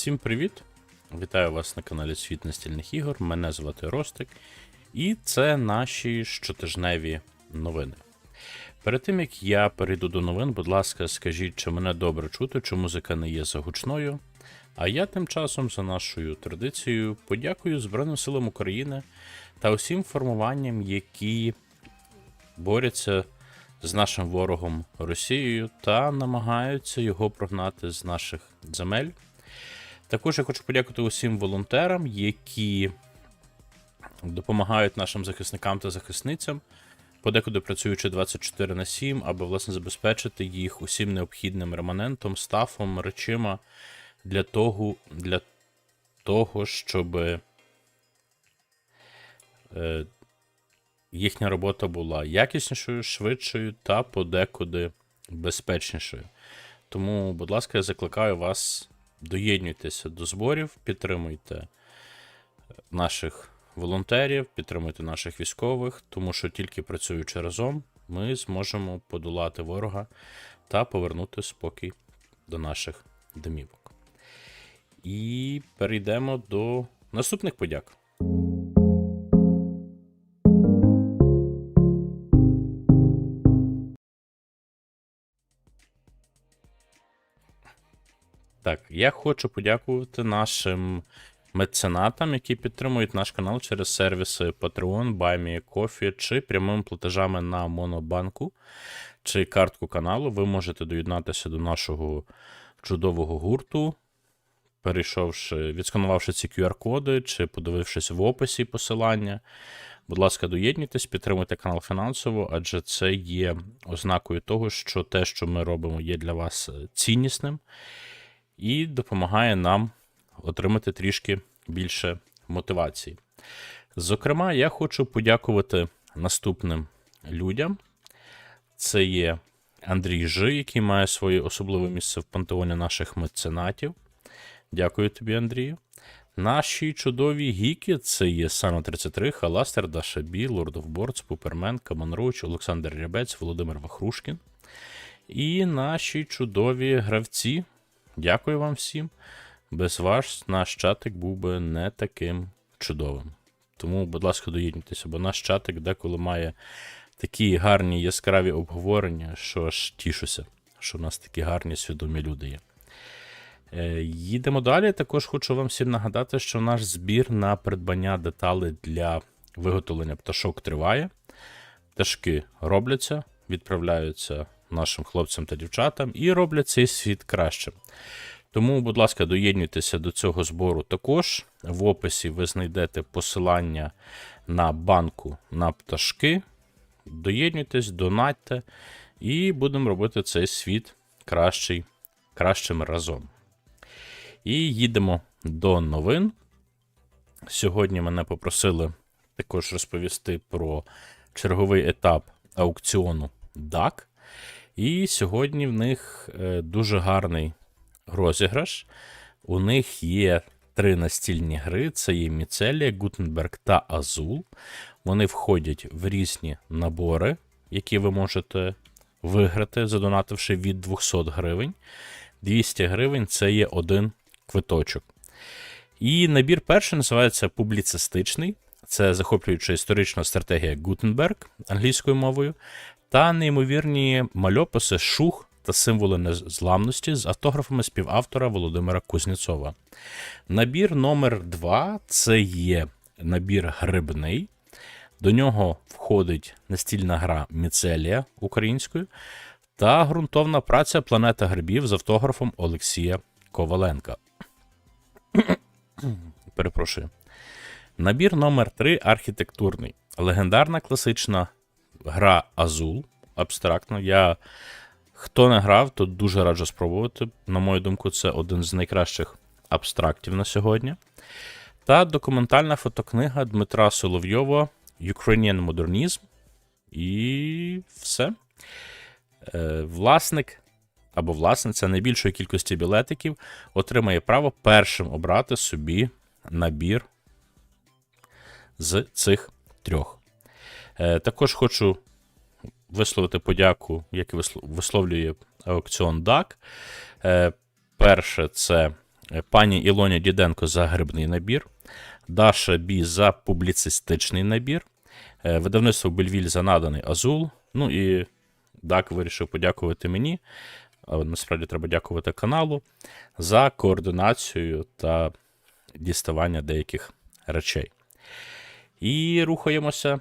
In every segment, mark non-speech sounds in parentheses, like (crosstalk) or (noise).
Всім привіт! Вітаю вас на каналі Світ настільних ігор. Мене звати Ростик, і це наші щотижневі новини. Перед тим як я перейду до новин, будь ласка, скажіть, чи мене добре чути, чи музика не є загучною. А я тим часом, за нашою традицією, подякую Збройним силам України та усім формуванням, які борються з нашим ворогом Росією та намагаються його прогнати з наших земель. Також я хочу подякувати усім волонтерам, які допомагають нашим захисникам та захисницям, подекуди працюючи 24 на 7, аби власне забезпечити їх усім необхідним реманентом, стафом, речима для того, для того щоб е, їхня робота була якіснішою, швидшою та подекуди безпечнішою. Тому, будь ласка, я закликаю вас доєднуйтеся до зборів, підтримуйте наших волонтерів, підтримуйте наших військових, тому що тільки працюючи разом, ми зможемо подолати ворога та повернути спокій до наших домівок. І перейдемо до наступних подяк. Так, я хочу подякувати нашим меценатам, які підтримують наш канал через сервіси Patreon, BuyMeCoffee чи прямими платежами на Монобанку чи картку каналу. Ви можете доєднатися до нашого чудового гурту, перейшовши, відсканувавши ці QR-коди чи подивившись в описі посилання. Будь ласка, доєднуйтесь, підтримуйте канал фінансово, адже це є ознакою того, що те, що ми робимо, є для вас ціннісним і допомагає нам отримати трішки більше мотивації. Зокрема, я хочу подякувати наступним людям. Це є Андрій Жи, який має своє особливе місце в пантеоні наших меценатів. Дякую тобі, Андрію. Наші чудові гіки це є Сано 33, Халастер, Даша Бі, Лорд of Boards, Пупермен, Каманруч, Олександр Рябець, Володимир Вахрушкін. І наші чудові гравці. Дякую вам всім. Без вас наш чатик був би не таким чудовим. Тому, будь ласка, доєднуйтеся, бо наш чатик деколи має такі гарні яскраві обговорення, що аж тішуся, що в нас такі гарні свідомі люди є. Е, Їдемо далі. Також хочу вам всім нагадати, що наш збір на придбання деталей для виготовлення пташок триває. Пташки робляться, відправляються нашим хлопцям та дівчатам і роблять цей світ кращим. Тому, будь ласка, доєднуйтеся до цього збору також. В описі ви знайдете посилання на банку на пташки. Доєднуйтесь, донатьте, і будемо робити цей світ кращий, кращим разом. І їдемо до новин. Сьогодні мене попросили також розповісти про черговий етап аукціону DAC. І сьогодні в них е, дуже гарний розіграш. У них є три настільні гри: це є Міцелія, Гутенберг та Азул. Вони входять в різні набори, які ви можете виграти, задонативши від 200 гривень. 200 гривень це є один квиточок. І набір перший називається публіцистичний. Це захоплююча історична стратегія Гутенберг англійською мовою, та неймовірні мальописи шух та символи незламності з автографами співавтора Володимира Кузнєцова. Набір номер 2 це є набір грибний. До нього входить настільна гра Міцелія українською та ґрунтовна праця Планета грибів з автографом Олексія Коваленка. Перепрошую. Набір номер 3 архітектурний. Легендарна класична гра Азул. Абстрактно. Я хто не грав, то дуже раджу спробувати. На мою думку, це один з найкращих абстрактів на сьогодні. Та документальна фотокнига Дмитра Соловйова Ukrainian Modernism. І все. Е, Власник або власниця найбільшої кількості білетиків отримає право першим обрати собі набір з цих трьох. Е, Також хочу висловити подяку, як і висловлює аукціон DAC. Е, Перше, це пані Ілоні Діденко за грибний набір, Даша Бі за публіцистичний набір, е, видавництво Бельвіль за наданий Азул. Ну і Дак вирішив подякувати мені. Насправді треба дякувати каналу за координацію та діставання деяких речей. І рухаємося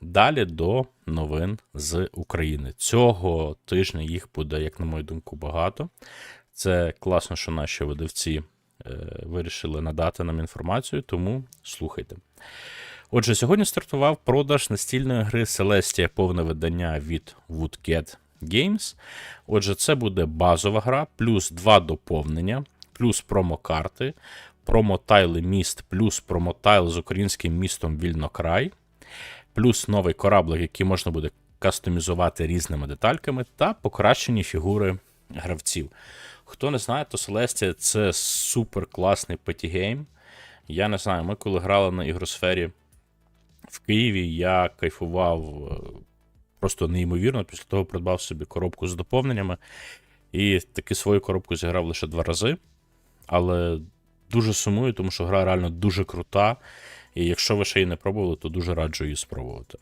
далі до новин з України. Цього тижня їх буде, як на мою думку, багато. Це класно, що наші видавці е, вирішили надати нам інформацію, тому слухайте. Отже, сьогодні стартував продаж настільної гри Celestia повне видання від Woodcat Games. Отже, це буде базова гра, плюс два доповнення, плюс промокарти, промотайли міст, плюс промотайл з українським містом Вільнокрай, плюс новий кораблик, який можна буде кастомізувати різними детальками, та покращені фігури гравців. Хто не знає, то Celestia це супер класний патігейм. Я не знаю, ми коли грали на ігросфері в Києві, я кайфував е, просто неймовірно. Після того придбав собі коробку з доповненнями. І таки свою коробку зіграв лише два рази. Але дуже сумую, тому що гра реально дуже крута. І якщо ви ще її не пробували, то дуже раджу її спробувати.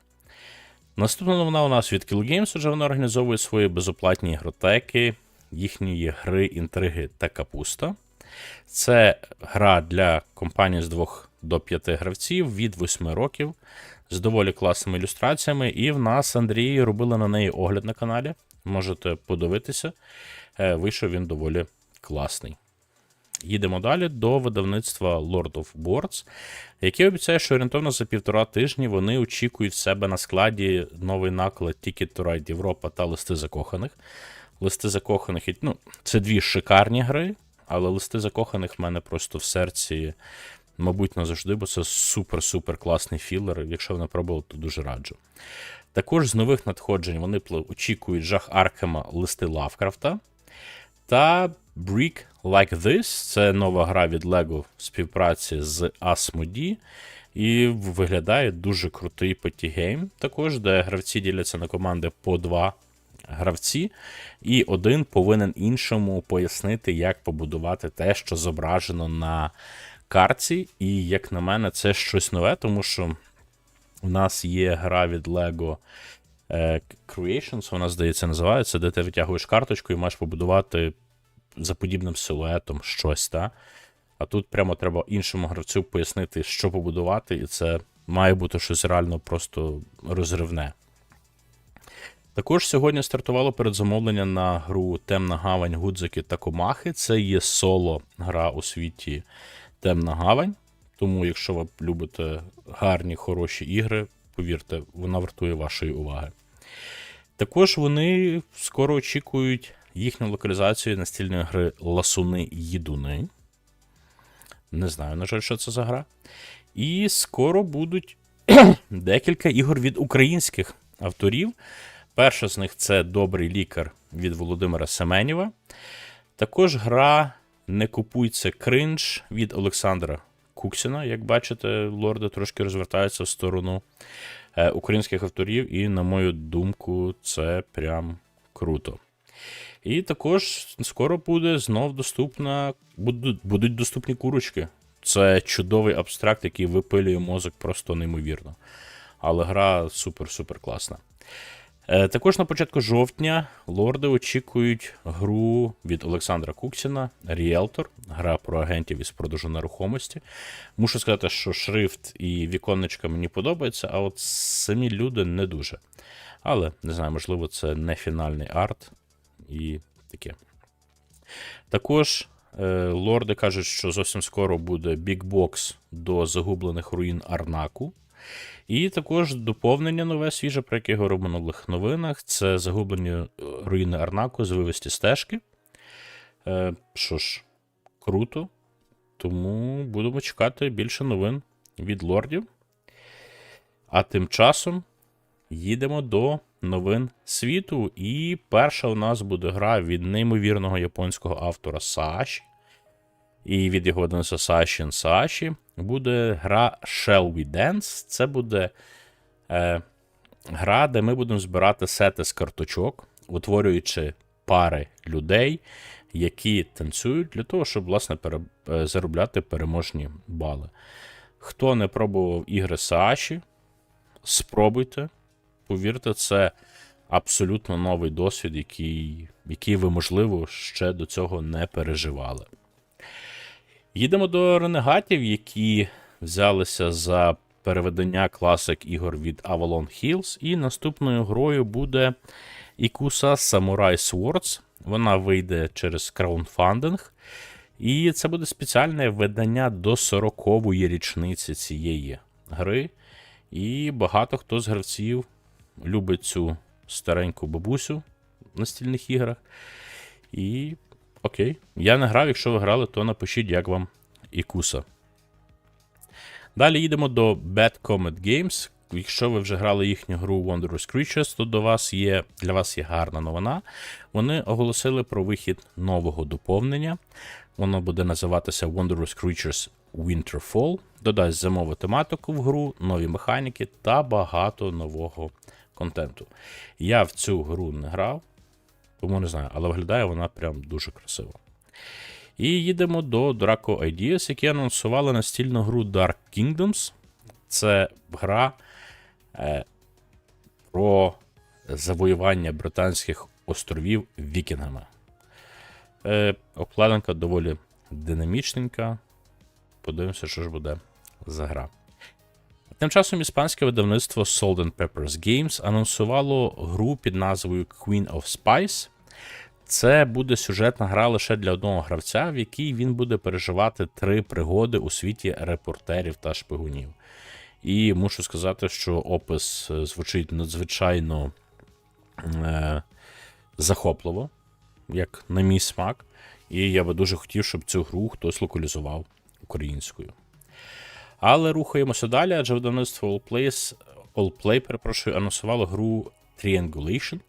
Наступна новина у нас від Kill Games, вже вони організовують свої безоплатні ігротеки, їхньої гри, інтриги та капуста. Це гра для компанії з 2 до 5 гравців від 8 років з доволі класними ілюстраціями. І в нас Андрій робили на неї огляд на каналі. Можете подивитися. Е, Вийшов він доволі класний. Їдемо далі до видавництва Lord of Boards, яке обіцяє, що орієнтовно за півтора тижні вони очікують в себе на складі новий наклад Ticket to Ride Європа та листи закоханих. Листи закоханих, ну, це дві шикарні гри, але листи закоханих в мене просто в серці, мабуть, назавжди, бо це супер-супер класний філер. Якщо ви не то дуже раджу. Також з нових надходжень вони очікують жах Аркема листи Лавкрафта. Та Brick Like This це нова гра від LEGO в співпраці з Asmodee. І виглядає дуже крутий патігейм, також, де гравці діляться на команди по два гравці, і один повинен іншому пояснити, як побудувати те, що зображено на карті. І, як на мене, це щось нове, тому що у нас є гра від LEGO Creations, вона, здається, називається, де ти витягуєш карточку і маєш побудувати за подібним силуетом щось, та? А тут прямо треба іншому гравцю пояснити, що побудувати, і це має бути щось реально просто розривне. Також сьогодні стартувало передзамовлення на гру Темна Гавань, Гудзики та Комахи. Це є соло гра у світі Темна Гавань. Тому, якщо ви любите гарні, хороші ігри, повірте, вона вартує вашої уваги. Також вони скоро очікують їхню локалізацію настільної гри Ласуни Їдуни. Не знаю, на жаль, що це за гра. І скоро будуть (clears throat) декілька ігор від українських авторів. Перша з них це Добрий лікар від Володимира Семенєва. Також гра Не купуйся кринж від Олександра Куксіна. Як бачите, лорди трошки розвертаються в сторону е, українських авторів, і, на мою думку, це прям круто. І також скоро буде знов доступна, будуть, будуть доступні курочки. Це чудовий абстракт, який випилює мозок просто неймовірно. Але гра супер-супер класна. Е, Також на початку жовтня лорди очікують гру від Олександра Куксіна Ріелтор, гра про агентів із продажу нерухомості. Мушу сказати, що шрифт і віконечка мені подобаються, а от самі люди не дуже. Але не знаю, можливо, це не фінальний арт і таке. Також е, лорди кажуть, що зовсім скоро буде бікбокс до загублених руїн Арнаку. І також доповнення нове свіже, про яке я говорив в минулих новинах. Це загублені е, руїни Арнаку з вивесті стежки. Е, що ж, круто. Тому будемо чекати більше новин від лордів. А тим часом їдемо до новин світу. І перша у нас буде гра від неймовірного японського автора Сааші. І від його видавництва Сааші Сааші буде гра Shall We Dance. Це буде е, гра, де ми будемо збирати сети з карточок, утворюючи пари людей, які танцюють для того, щоб власне пере... е, заробляти переможні бали. Хто не пробував ігри Сааші, спробуйте. Повірте, це абсолютно новий досвід, який, який ви, можливо, ще до цього не переживали. Їдемо до ренегатів, які взялися за переведення класик ігор від Avalon Hills. І наступною грою буде Ikusa Samurai Swords. Вона вийде через краундфандинг. І це буде спеціальне видання до 40-ї річниці цієї гри. І багато хто з гравців любить цю стареньку бабусю в настільних іграх. І окей. Я не грав, якщо ви грали, то напишіть, як вам Ікуса. Далі їдемо до Bad Comet Games. Якщо ви вже грали їхню гру Wondrous Creatures, то до вас є, для вас є гарна новина. Вони оголосили про вихід нового доповнення. Воно буде називатися Wondrous Creatures Winterfall. Додасть зимову тематику в гру, нові механіки та багато нового контенту. Я в цю гру не грав, тому не знаю, але виглядає вона прям дуже красиво. І їдемо до Draco Ideas, які анонсували настільну гру Dark Kingdoms. Це гра е, про завоювання британських островів вікінгами. Е, Обкладинка доволі динамічненька. Подивимося, що ж буде за гра. Тим часом іспанське видавництво Salt and Peppers Games анонсувало гру під назвою Queen of Spice. Це буде сюжетна гра лише для одного гравця, в якій він буде переживати три пригоди у світі репортерів та шпигунів. І мушу сказати, що опис е, звучить надзвичайно е, захопливо, як на мій смак. І я би дуже хотів, щоб цю гру хтось локалізував українською. Але рухаємося далі, адже видавництво Allplay, перепрошую, анонсувало гру Triangulation.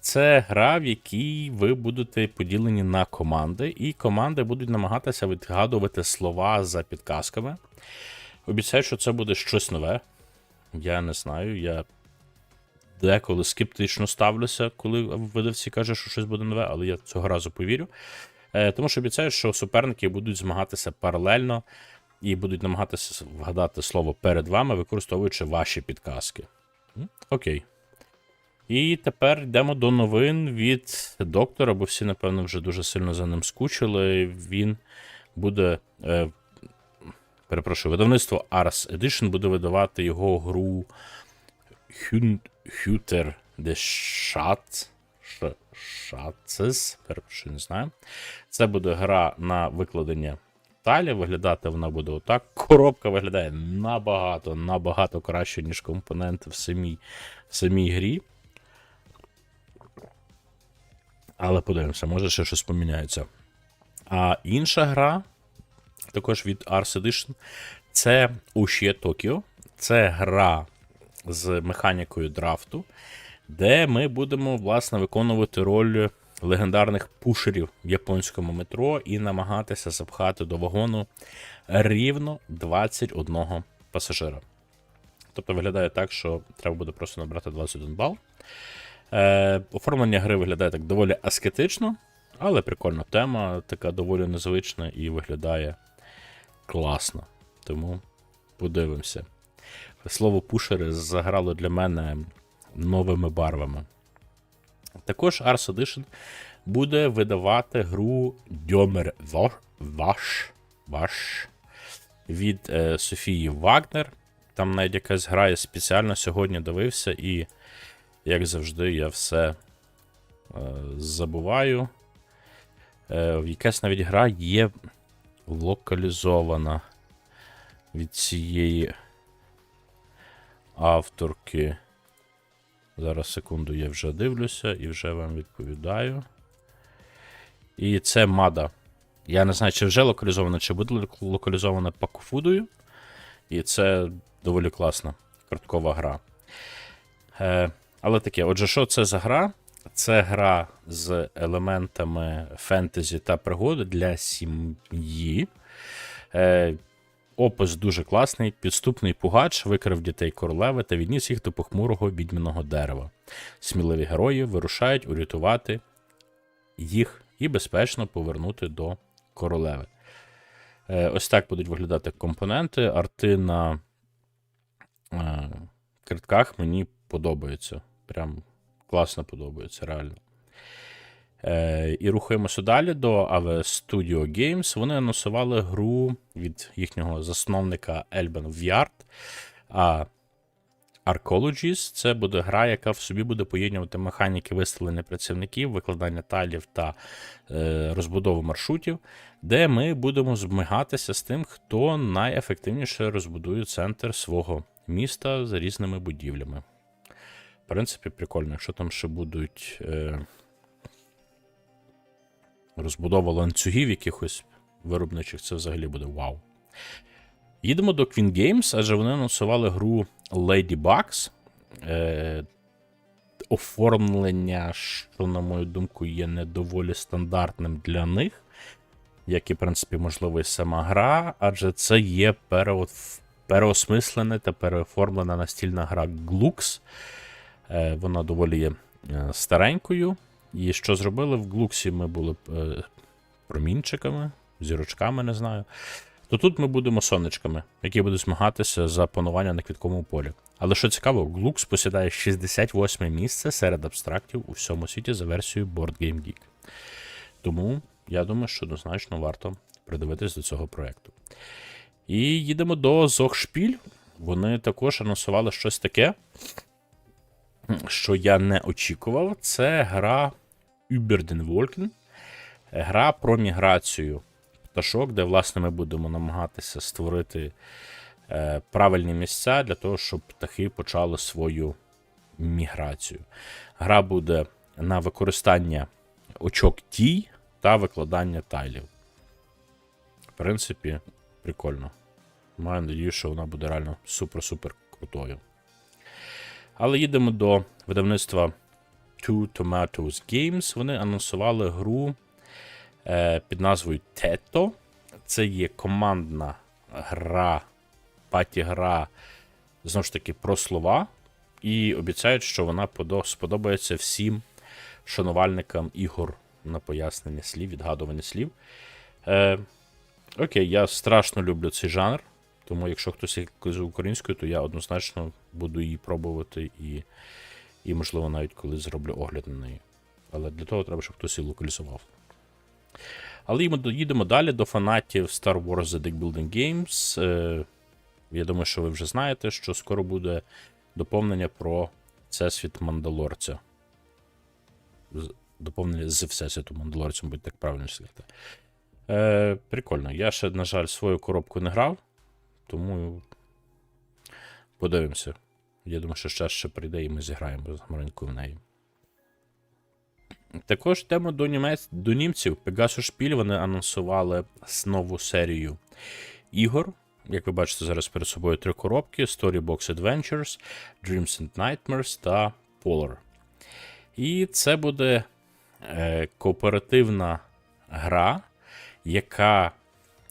Це гра, в якій ви будете поділені на команди, і команди будуть намагатися відгадувати слова за підказками. Обіцяю, що це буде щось нове. Я не знаю. Я деколи скептично ставлюся, коли видавці кажуть, що щось буде нове, але я цього разу повірю. Е, Тому що обіцяю, що суперники будуть змагатися паралельно і будуть намагатися вгадати слово перед вами, використовуючи ваші підказки. Окей. І тепер йдемо до новин від доктора, бо всі, напевно, вже дуже сильно за ним скучили. Він буде. Е, перепрошую, видавництво Ars Edition буде видавати його гру Huter de Schatz. Перепрошую, не знаю. Це буде гра на викладення Талі. Виглядати вона буде отак. Коробка виглядає набагато, набагато краще, ніж компоненти в самій, в самій грі. Але подивимося, може ще щось поміняється. А інша гра, також від Ars Edition, це Ushie Tokyo. Це гра з механікою драфту, де ми будемо, власне, виконувати роль легендарних пушерів в японському метро і намагатися запхати до вагону рівно 21 пасажира. Тобто виглядає так, що треба буде просто набрати 21 бал. Е, Оформлення гри виглядає так доволі аскетично, але прикольна тема, така доволі незвична і виглядає класно. Тому подивимося. Слово пушери заграло для мене новими барвами. Також Ars Edition буде видавати гру Дьомер Ваш Ваш від е, Софії Вагнер. Там навіть якась гра я спеціально сьогодні дивився, і, як завжди, я все е, забуваю. Е, якась навіть гра є локалізована від цієї авторки. Зараз секунду, я вже дивлюся і вже вам відповідаю. І це Мада. Я не знаю, чи вже локалізовано, чи буде локалізовано пакфудою. І це доволі класна карткова гра. Е, Але таке, отже, що це за гра? Це гра з елементами фентезі та пригоди для сім'ї. Е, Опис дуже класний, підступний пугач викрив дітей королеви та відніс їх до похмурого відьминого дерева. Сміливі герої вирушають урятувати їх і безпечно повернути до королеви. Е, Ось так будуть виглядати компоненти. Арти на е, картках мені подобаються. Прям класно подобається, реально. Е, і рухаємося далі до AV Studio Games. Вони анонсували гру від їхнього засновника Elben Viard. А Arcologies це буде гра, яка в собі буде поєднувати механіки виставлення працівників, викладання талів та е, розбудову маршрутів, де ми будемо змагатися з тим, хто найефективніше розбудує центр свого міста за різними будівлями. В принципі, прикольно, якщо там ще будуть е, розбудова ланцюгів якихось виробничих, це взагалі буде вау. Їдемо до Queen Games, адже вони анонсували гру Ladybugs. Е, оформлення, що, на мою думку, є не доволі стандартним для них, як і, в принципі, можливо, і сама гра, адже це є переоф- переосмислена та переоформлена настільна гра Glux. Е, вона доволі є е, старенькою. І що зробили в Глуксі, ми були е, промінчиками, зірочками, не знаю. То тут ми будемо сонечками, які будуть змагатися за панування на квітковому полі. Але що цікаво, Glux посідає 68 місце серед абстрактів у всьому світі за версією Board Game Geek. Тому я думаю, що однозначно варто придивитись до цього проєкту. І їдемо до Зогшпіль. Вони також анонсували щось таке, що я не очікував. Це гра Über den Wolken. Гра про міграцію пташок, де, власне, ми будемо намагатися створити е, правильні місця для того, щоб птахи почали свою міграцію. Гра буде на використання очок тій та викладання тайлів. В принципі, прикольно. Маю надію, що вона буде реально супер-супер крутою. Але їдемо до видавництва Two Tomatoes Games. Вони анонсували гру е, під назвою Тето. Це є командна гра, паті-гра, знову ж таки, про слова. І обіцяють, що вона сподобається всім шанувальникам ігор на пояснення слів, відгадування слів. Е, окей, я страшно люблю цей жанр. Тому, якщо хтось з українською, то я однозначно буду її пробувати і, і можливо, навіть коли зроблю огляд на неї. Але для того треба, щоб хтось її локалізував. Але їдемо, їдемо далі до фанатів Star Wars The Deck Building Games. Е, я думаю, що ви вже знаєте, що скоро буде доповнення про Всесвіт Мандалорця. Доповнення з Всесвіту Мандалорця, будь так правильно сказати. Е, прикольно. Я ще, на жаль, свою коробку не грав, тому подивимося. Я думаю, що час ще прийде і ми зіграємо з маленьку в неї. Також йдемо до, німець... до німців. Pegasus Шпіль вони анонсували нову серію ігор. Як ви бачите, зараз перед собою три коробки: Storybox Adventures, Dreams and Nightmares та Polar. І це буде е, кооперативна гра, яка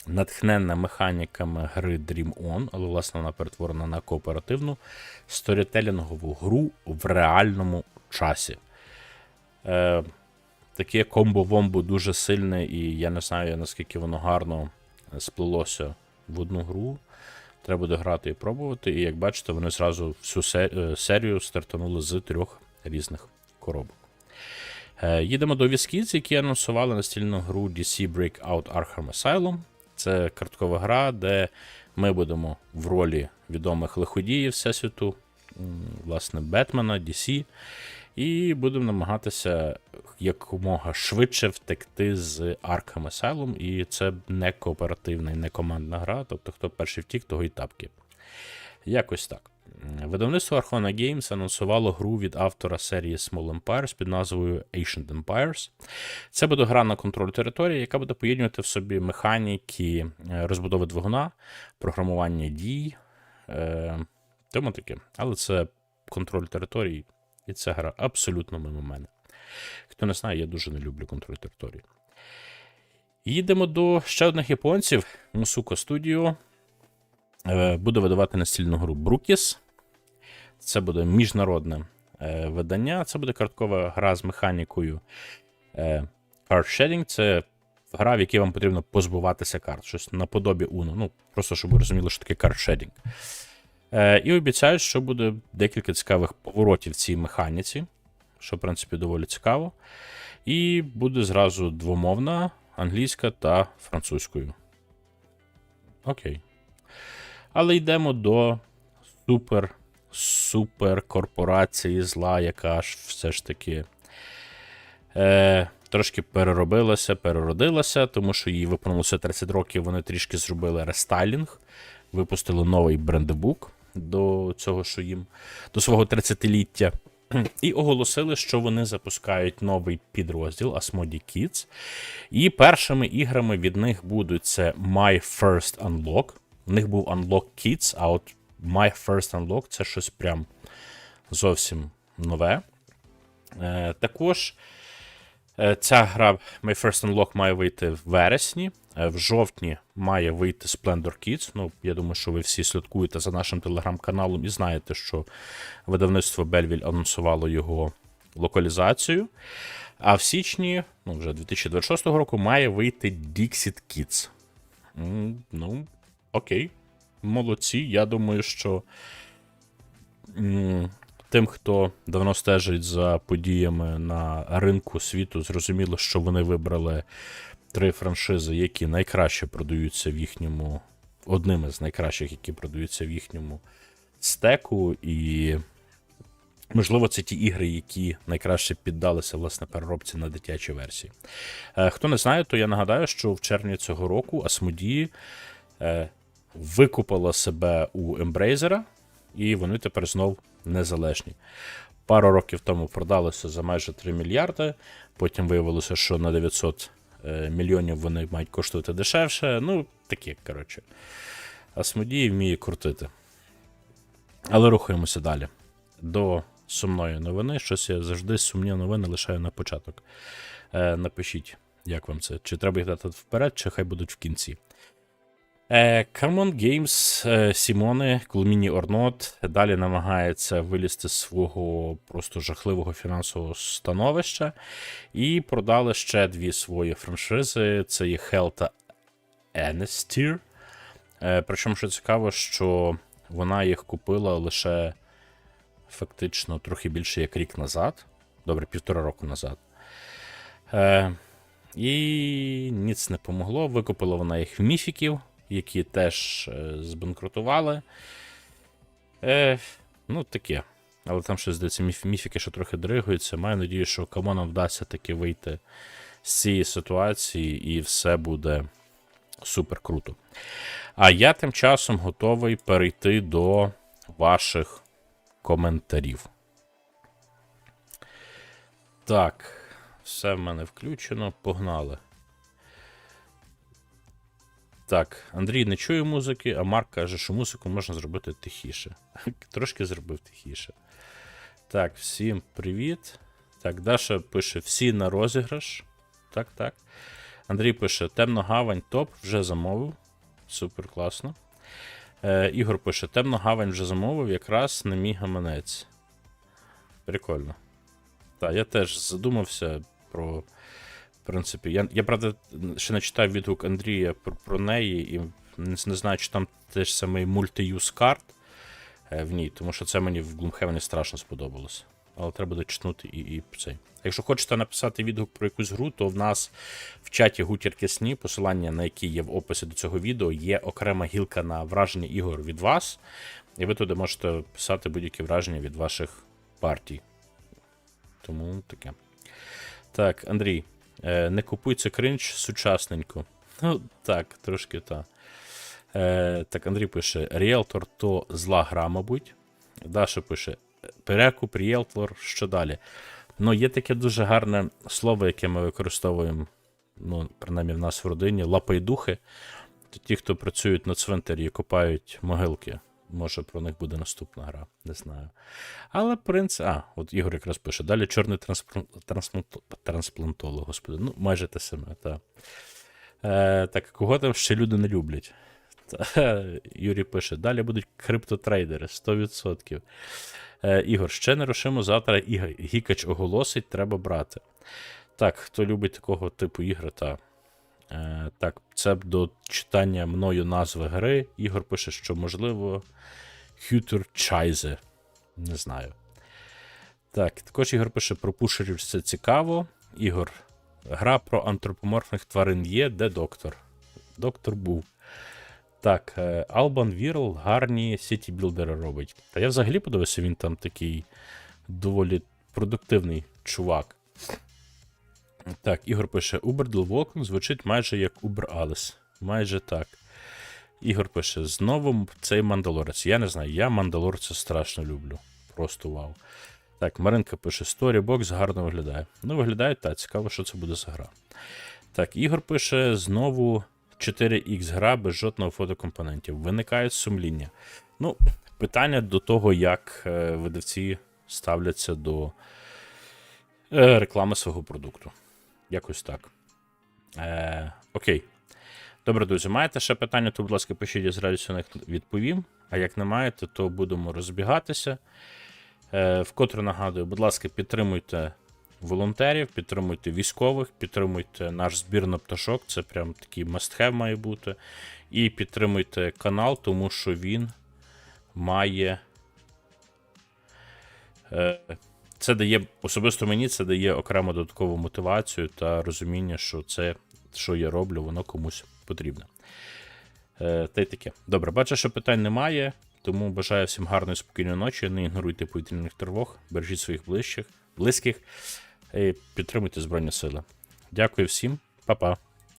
натхненна механіками гри Dream On, але, власне, вона перетворена на кооперативну сторітелінгову гру в реальному часі. Е, таке комбо-вомбо дуже сильне, і я не знаю, наскільки воно гарно сплелося в одну гру. Треба буде грати і пробувати. І як бачите, вони зразу всю е, серію стартанули з трьох різних коробок. Е, Їдемо до Віскіц, які анонсували настільну гру DC Breakout Arkham Asylum. Це карткова гра, де ми будемо в ролі відомих лиходіїв Всесвіту, власне, Бетмена, DC, і будемо намагатися якомога швидше втекти з Arkham Asylum. І це не кооперативна і не командна гра, тобто хто перший втік, того і тапки. Якось так. Видавництво Archona Games анонсувало гру від автора серії Small Empires під назвою Ancient Empires. Це буде гра на контроль території, яка буде поєднувати в собі механіки е, розбудови двигуна, програмування дій, е, тому таке. Але це контроль території, і ця гра абсолютно мимо мене. Хто не знає, я дуже не люблю контроль території. Їдемо до ще одних японців. Мусуко Studio е, буде видавати настільну гру Брукіс. Це буде міжнародне е, видання. Це буде карткова гра з механікою е, Card Shedding це гра, в якій вам потрібно позбуватися карт. Щось наподобі Uno. Ну, просто щоб ви розуміли, що таке Card Shedding. Е, і обіцяють, що буде декілька цікавих поворотів в цій механіці, що, в принципі, доволі цікаво. І буде зразу двомовна англійська та французькою. Окей. Але йдемо до супер супер корпорації зла, яка ж все ж таки е, трошки переробилася, переродилася, тому що їй виповнилося 30 років, вони трішки зробили рестайлінг, випустили новий брендебук до цього, що їм до свого 30-ліття. І оголосили, що вони запускають новий підрозділ Asmodee Kids. І першими іграми від них будуть це My First Unlock. У них був Unlock Kids, а от My First Unlock це щось прям зовсім нове. Е, також е, ця гра My First Unlock має вийти в вересні. Е, в жовтні має вийти Splendor Kids. Ну, я думаю, що ви всі слідкуєте за нашим телеграм-каналом і знаєте, що видавництво Бельвіль анонсувало його локалізацію. А в січні, ну вже 2026 року, має вийти Dixit Kids. Ну, окей. Молодці. Я думаю, що тим, хто давно стежить за подіями на ринку світу, зрозуміло, що вони вибрали три франшизи, які найкраще продаються в їхньому. Одними з найкращих, які продаються в їхньому стеку, і можливо, це ті ігри, які найкраще піддалися власне переробці на дитячі версії. Е, Хто не знає, то я нагадаю, що в червні цього року Asmodee е, викупила себе у Embracer, і вони тепер знов незалежні. Пару років тому продалося за майже 3 мільярди. Потім виявилося, що на 900 е, мільйонів вони мають коштувати дешевше. Ну, таке, коротше. Асмодії вміє крутити. Але рухаємося далі. До сумної новини. Щось я завжди сумні новини лишаю на початок. Е, напишіть, як вам це. Чи треба їх дати вперед, чи хай будуть в кінці. Games, е, Сімони, Кулміні Орнот далі намагається вилізти з свого просто жахливого фінансового становища і продали ще дві свої франшизи: це є Hell та Anestier. Е, Причому, що цікаво, що вона їх купила лише фактично трохи більше як рік назад. Добре, півтора року назад. Е, і ніц не помогло. Викупила вона їх в міфіків, які теж е, збанкрутували. Е, ну, таке. Але там щось здається, міф, міфіки, що трохи дригуються. Маю надію, що камонам вдасться таки вийти з цієї ситуації, і все буде супер круто. А я тим часом готовий перейти до ваших коментарів. Так, все в мене включено. Погнали. Так, Андрій не чує музики, а Марк каже, що музику можна зробити тихіше. (laughs) Трошки зробив тихіше. Так, всім привіт. Так, Даша пише: всі на розіграш. Так, так. Андрій пише: Темно гавань топ вже замовив. Супер класно. Е, Ігор пише: Темно гавань вже замовив, якраз на мій гаманець. Прикольно. Так, я теж задумався про. Принципі, я, я правда, ще не читав відгук Андрія про, про неї, і не, не знаю, чи там теж самий мультиюз карт е, в ній, тому що це мені в Gloomhaven страшно сподобалося. Але треба буде читнути і, і цей. Якщо хочете написати відгук про якусь гру, то в нас в чаті гутірки сні, посилання на які є в описі до цього відео, є окрема гілка на враження ігор від вас, і ви туди можете писати будь-які враження від ваших партій. Тому таке. Так, Андрій, е, не купуй це кринж сучасненько. Ну, так, трошки так. Е, так, Андрій пише: Ріелтор то зла гра, мабуть. Даша пише: Перекуп, ріелтор, що далі? Ну, є таке дуже гарне слово, яке ми використовуємо, ну, принаймні в нас в родині, лапайдухи. Ті, хто працюють на цвинтарі і копають могилки. Може, про них буде наступна гра, не знаю. Але принц. А, от Ігор якраз пише. Далі чорний трансплан... трансплант... трансплантолог, господи. Ну, майже те саме, так. Е, так, кого там ще люди не люблять? Та, (laughs) Юрій пише: далі будуть криптотрейдери 100%. Е, Ігор, ще не рушимо завтра. Ігор, Гікач оголосить, треба брати. Так, хто любить такого типу ігри, та. Е, так, це до читання мною назви гри. Ігор пише, що можливо. Чайзе. Не знаю. Так, також Ігор пише про пушерів, це цікаво. Ігор. Гра про антропоморфних тварин є, де доктор? Доктор був. Так, е, Албан Вірл гарні сіті-білдери робить. Та я взагалі подивився, він там такий доволі продуктивний чувак. Так, Ігор пише: Uber Del звучить майже як Uber Alice. Майже так. Ігор пише: знову цей Мандалорець. Я не знаю, я Мандалорця страшно люблю. Просто вау. Так, Маринка пише: Storybox гарно виглядає. Ну, виглядає, так, цікаво, що це буде за гра. Так, Ігор пише: знову 4X гра без жодного фотокомпонентів. Виникають сумління. Ну, питання до того, як е, видавці ставляться до е, реклами свого продукту. Якось так. Е, окей. Добре, друзі, маєте ще питання, то, будь ласка, пишіть, я з радістю на них відповім. А як не маєте, то будемо розбігатися. Е, вкотре нагадую, будь ласка, підтримуйте волонтерів, підтримуйте військових, підтримуйте наш збір на пташок. Це прям такий must-have має бути. І підтримуйте канал, тому що він має. Е, це дає особисто мені це дає окремо додаткову мотивацію та розуміння, що це, що я роблю, воно комусь потрібне. Е, та й таке. Добре, бачу, що питань немає, тому бажаю всім гарної спокійної ночі. Не ігноруйте повітряних тривог, бережіть своїх ближчих, близьких і підтримуйте Збройні Сили. Дякую всім, па-па.